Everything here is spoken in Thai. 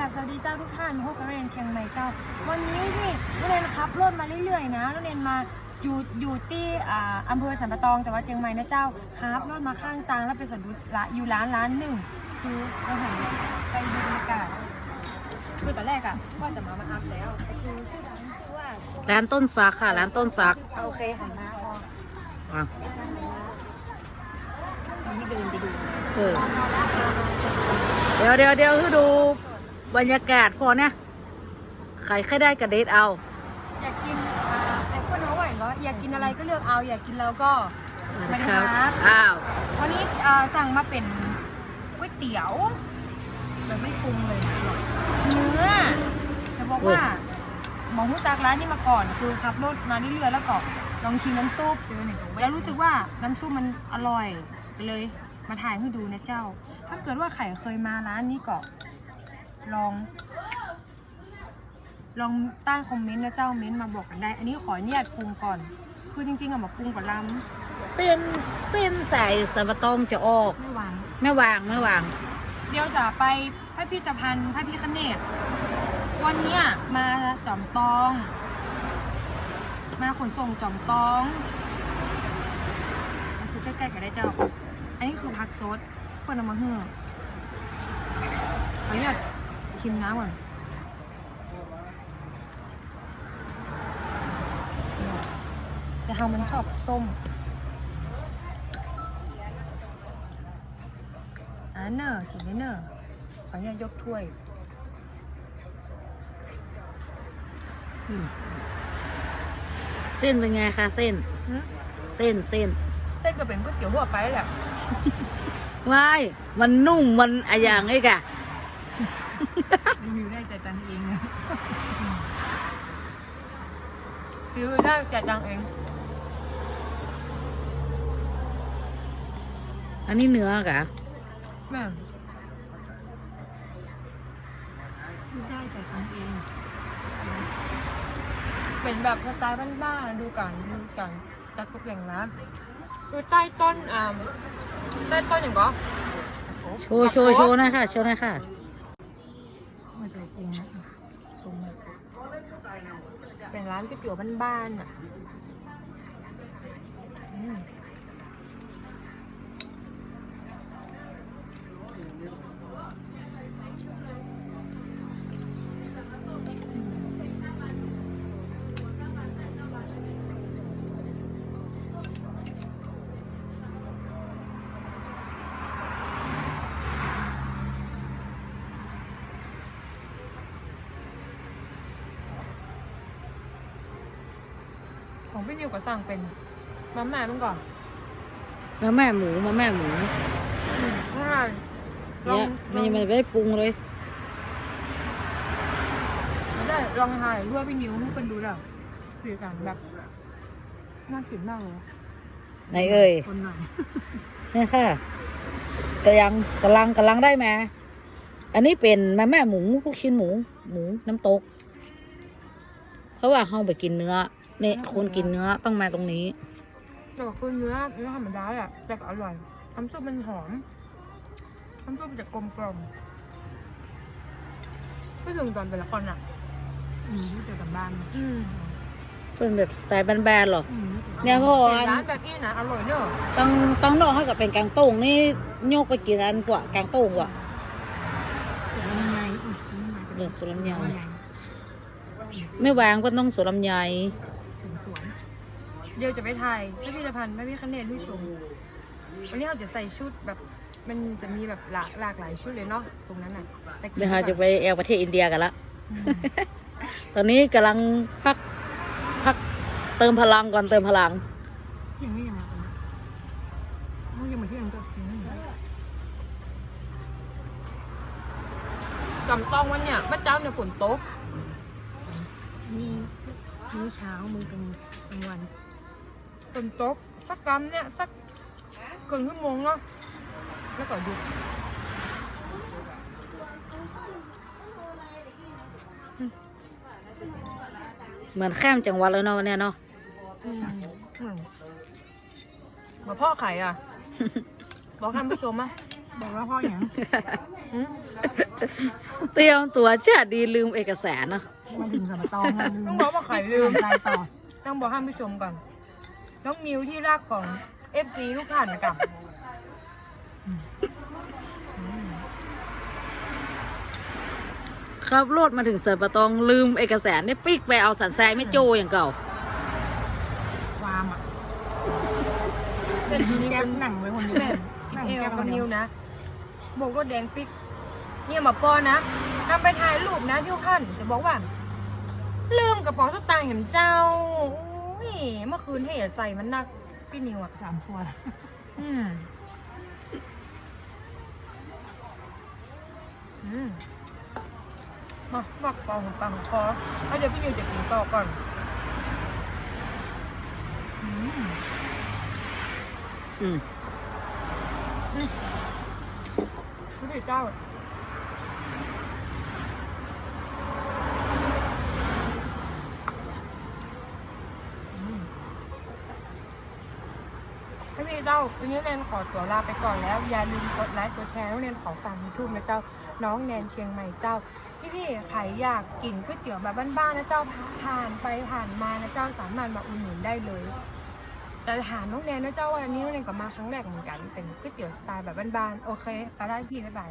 ค่ะสวัสดีเจ้าทุกท่านพบกับนักเรียนเชียงใหม่เจ้า วันนี้ที่นักเรียนขับรถมาเรื่อยๆนะนักเรียนมาอยู่อยู่ที่อ่าอำเภอสันปะตองแต่ว่าเชียงใหม่นะเจ้าขับรถมาข้างทางแล้วไปสะดุดละอยู่ร้านร้านหนึ่งคือเราหันไปดูบรรยากาศคือตอนแรกอะว่าจะมามาอัพแล้วแต่คือผู้ชายคือว่าร้านต้นซักค่ะร้านต้นซักโอเคหันมาพออะมันไม่เดินไปดูเออเดี๋ยวเดี๋ยวเดี๋ยวให้ดู บรรยากาศพอเนี่ยใครแค่ได้กระเด็ดเอา อยากกินอ่าแต่คนเขาไหวเหรออยากกินอะไรก็เลือกเอา อยากกินแล้วก็มาคครัรับอ้าววันนี้อ่าสั่งมาเป็นก๋วยเตี๋ยวแบบไม่ปรุงเลยนะเนื้อจะบอกว่าหมองรู้จักร้านนี้มาก่อนคือขับรถมาเรื่อยๆแล้วก็ลองชิมน้ำซุปแล้วรู้สึกว่าน้ำซุปมันอร่อยก็เลยมาถ่ายให้ดูนะเจ้า ถ้าเกิดว่าไข่เคยมาร้านนี้ก็ ลอง ลองใต้คอมเมนต์นะเจ้าเม้นต์มาบอกกันได้ อันนี้ขออนุญาตปรุงก่อน คือจริงๆอะมาปรุงกับลเส้นเส้นใส่สับปะตองจะออกำไม่หวานไม่วางไม่วาง เดี๋ยวจะไปพระพิพิธภัณฑ์พระพิคเนตวันเนี้ยมาจอมตอง มาขนส่งจอมตองมาซื้อใกล้ๆกันได้เจ้า อันนี้คือผักสดเพื่อนเอามาเหือขออนุญาต ชิมน้ำก่อนแต่เฮามันชอบส้มอ่าเนอะกินได้เนอะขออนุญาตยกถ้วยอืมเส้นเป็นไงคะเส้นหึเส้นเส้นเต้นก็เป็นก๋วยเตี๋ยวทั่วไปแหละว้ายมันนุ่มมันอะอย่างไอ้กะ รีวิวได้ใจตังเองนะรีวิวได้ใจตังเอง อันนี้เนื้อกะแม่รีวิวได้ใจตังเอง เป็นแบบสไตล์บ้านๆดูกันดูกันจัดตกแต่งร้านดูใต้ต้นอ่าใต้ต้นอย่างก็โชว์โชว์โชว์หนะค่ะโชว์หนะค่ะ มาเจอปรุงนะตรงนี้เป็นร้านก๋วยเตี๋ยวบ้านๆอะ ของพี่นิวก็สั่งเป็นมาม่ามึงก่อนมาแม่หมูมาแม่หมูอืมง่ายลอเนี่งยลมันองยังไม่ได้ปรุงเลยไม่ได้ลองถ่ายรูปพี่นิวให้เป็นดูแล้วคือกันแบบน่ากินมากเลยไหนเอ่ยคนไหนเนี่ยค่ะกำลังกำลังกำลังได้มาอันนี้เป็นมาแม่หมูลูกชิ้นหมู หมูน้ำตก เพราะว่าเขาไปกินเนื้อ เนี่ยคนกินเนื้อต้องมาตรงนี้แต่ก็คือเนื้อเนื้อธรรมดาแหละแต่ก็อร่อยน้ำซุปมันหอมน้ำซุปมันจะกลมกล่อมก็ถึงตอนเป็นละครอะอืมเจอกันบ้านอืมเป็นแบบสไตล์แบนๆหรออืมเนี่ยพ่อเป็นอันร้านแบบนี้นะอร่อยเนอะต้องต้องนอกให้กับเป็นแกงโต้งนี่โยกไปกินอันกว่าแกงโต้งกว่าเสร็จแล้วยังไงอืมเรื่องสุรำไยยังไงไม่วางก็ต้องสุรำไยถึงสวน เดี๋ยวจะไปถ่ายพิพิธภัณฑ์พระพิคเนตให้ชม วันนี้เราจะใส่ชุดแบบ มันจะมีแบบหลากหลากหลายชุดเลยเนาะตรงนั้นน่ะแต่กินเดี๋ยวเราจะไปแอลประเทศอินเดียกันละอืมตอนนี้กำลังพักพักเติมพลังก่อนเติมพลัง ยังไม่ยังมาเขายังมาเที่ยงก็ยังไม่มาจำต้องวันเนี่ยเมื่อเจ้าเนี่ยฝนตกนี่มื้อเช้ามื้อกลางกลางวัน ฝนตกสักกำเนี่ยสักครึ่งชั่วโมงเนาะแล้วก็หยุดเหมือนข้ามจังหวัดแล้วเนาะวันเนี้ยเนาะอืมอืมมาพ่อไข่อะ บอกท่านผู้ชมอะบอกว่าพ่ออย่างอืมเตรียมตัวจะดีลืมเอกสารเนอะมาถึงสมตองนะลืมต้องบอกว่าไข่ลืม ใจต่อ ต้องบอกให้ผู้ชมก่อน น้องนิวที่รักของ FC ทุกท่านกับครับรถมาถึงเสิร์ฟประตองลืมเอกสารนี่ปิ๊กไปเอาสันแซไม่โจอย่างเก่า ความอะเป็นแก๊ปหนังไว้คนเดียวแม่หนังเอวแก๊ปกัคบนเดีนิยววนะโบกรถแดงปิ๊กเนี่ยมาปอนะทำไปถ่ายรูปนะทุกท่านจะบอกว่า ลืมกระเป๋าสตางค์เห็นเจ้า โอ้ยเมื่อคืนให้ใส่มันหนักพี่นิวอะสามขวดอืมอืมมาบักปองปังคอเอาเดี๋ยวพี่นิวจะกินต่อก่อนอืมอืมพี่เจ้า พี่มีเจ้าวันนี้แนนขอตัวลาไปก่อนแล้ว อย่าลืมกดไลค์กดแชร์น้องแนนขอฝากยูทูบนะเจ้า น้องแนนเชียงใหม่เจ้า พี่พี่ใครอยากกินก๋วยเตี๋ยวแบบบ้านๆนะเจ้าผ่านไปผ่านมานะเจ้าสามารถมาอุดหนุนได้เลย แต่ถามน้องแนนนะเจ้าวันนี้น้องแนนก็มาครั้งแรกเหมือนกัน เป็นก๋วยเตี๋ยวสไตล์แบบบ้านๆ โอเค ไปได้พี่บ๊ายบาย